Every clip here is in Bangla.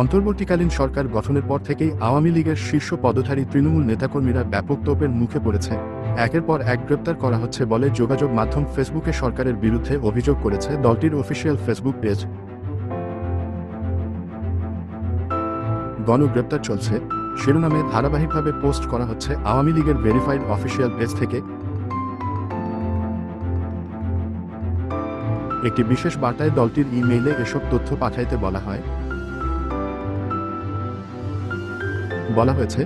অন্তর্বর্তীকালীন সরকার গঠনের পর থেকেই আওয়ামী লীগের শীর্ষ পদধারী তৃণমূল নেতাকর্মীরা ব্যাপক তোপের মুখে পড়েছে। একের পর এক গ্রেপ্তার করা হচ্ছে বলে যোগাযোগ মাধ্যম ফেসবুকে সরকারের বিরুদ্ধে অভিযোগ করেছে দলটির অফিসিয়াল ফেসবুক পেজ। গণগ্রেপ্তার চলছে। শিরোনামে ধারাবাহিকভাবে পোস্ট করা হচ্ছে আওয়ামী লীগের ভেরিফাইড অফিসিয়াল পেজ থেকে। একটি বিশেষ বার্তায় দলটির ইমেইলে এসব তথ্য পাঠাইতে বলা হয় বলা হয়েছে,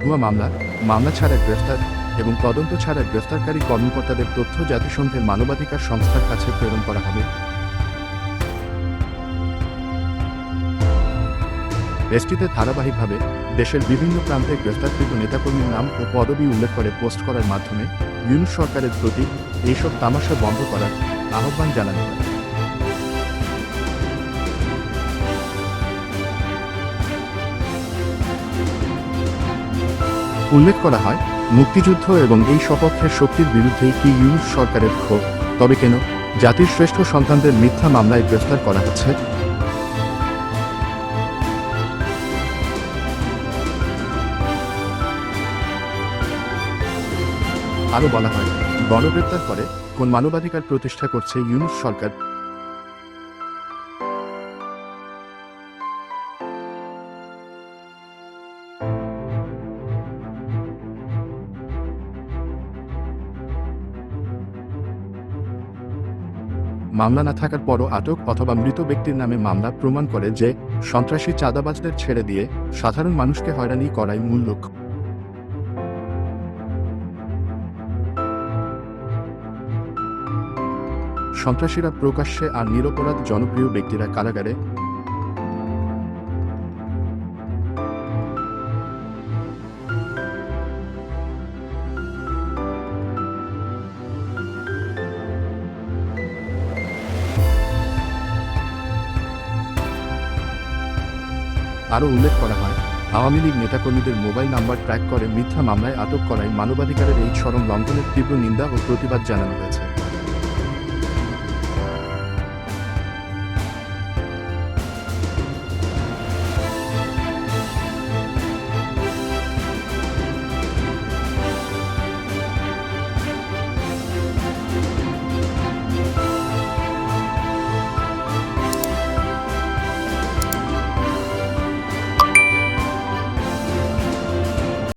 ভুয়া মামলা মামলা ছাড়া গ্রেফতার এবং তদন্ত ছাড়া গ্রেফতারকারী কর্মকর্তাদের তথ্য জাতিসংঘের মানবাধিকার সংস্থার কাছে প্রেরণ করা হবে। দেশটিতে ধারাবাহিকভাবে দেশের বিভিন্ন প্রান্তে গ্রেফতারকৃত নেতাকর্মীর নাম ও পদবি উল্লেখ করে পোস্ট করার মাধ্যমে ইউনুস সরকারের প্রতি এইসব তামাশা বন্ধ করার আহ্বান জানানো হয়। উল্লেখ করা হয়, মুক্তিযুদ্ধ এবং এই সপক্ষের শক্তির বিরুদ্ধেই কি ইউনুস সরকারের ক্ষোভ? তবে কেন? জাতির শ্রেষ্ঠ সন্তানদের মিথ্যা মামলায় গ্রেফতার করা হচ্ছে? আরও বলা হয়, গণগ্রেপ্তার করে কোন মানবাধিকার প্রতিষ্ঠা করছে ইউনুস সরকার? মামলা না থাকার পরও আটক অথবা মৃত ব্যক্তির নামে মামলা প্রমাণ করে যে, সন্ত্রাসী চাঁদাবাজদের ছেড়ে দিয়ে সাধারণ মানুষকে হয়রানি করাই মূল লক্ষ্য। সন্ত্রাসীরা প্রকাশ্যে আর নিরপরাধ জনপ্রিয় ব্যক্তিরা কারাগারে আরও উল্লেখ করা হয়, আওয়ামী লীগ নেতাকর্মীদের মোবাইল নাম্বার ট্র্যাক করে মিথ্যা মামলায় আটক করায় মানবাধিকারের এই চরম লঙ্ঘনের তীব্র নিন্দা ও প্রতিবাদ জানানো হয়েছে।